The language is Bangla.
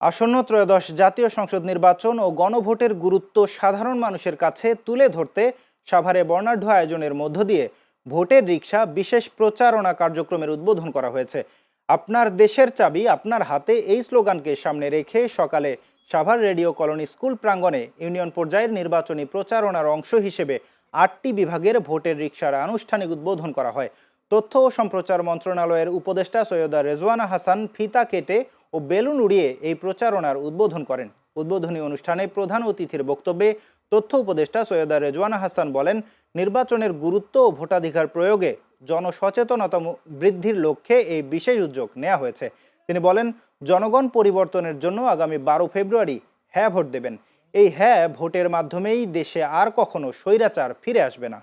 আসন্ন ত্রয়োদশ জাতীয় সংসদ নির্বাচন ও গণভোটের গুরুত্ব সাধারণ মানুষের কাছে তুলে ধরতে সাভারে বর্ণাঢ্য আয়োজনের মধ্য দিয়ে ভোটের রিক্সা বিশেষ প্রচারণা কার্যক্রমের উদ্বোধন করা হয়েছে। আপনার দেশের চাবি আপনার হাতে এই স্লোগানকে সামনে রেখে সকালে সাভার রেডিও কলোনি স্কুল প্রাঙ্গণে ইউনিয়ন পর্যায়ের নির্বাচনী প্রচারণার অংশ হিসেবে আটটি বিভাগের ভোটের রিক্সার আনুষ্ঠানিক উদ্বোধন করা হয়। তথ্য ও সম্প্রচার মন্ত্রণালয়ের উপদেষ্টা সৈয়দা রেজওয়ানা হাসান ফিতা কেটে ও বেলুন উড়িয়ে এই প্রচারণার উদ্বোধন করেন। উদ্বোধনী অনুষ্ঠানে প্রধান অতিথির বক্তব্যে তথ্য উপদেষ্টা সৈয়দা রেজওয়ানা হাসান বলেন, নির্বাচনের গুরুত্ব ও ভোটাধিকার প্রয়োগে জনসচেতনতা বৃদ্ধির লক্ষ্যে এই বিশেষ উদ্যোগ নেওয়া হয়েছে। তিনি বলেন, জনগণ পরিবর্তনের জন্য আগামী বারো ফেব্রুয়ারি হ্যাঁ ভোট দেবেন। এই হ্যাঁ ভোটের মাধ্যমেই দেশে আর কখনো স্বৈরাচার ফিরে আসবে না।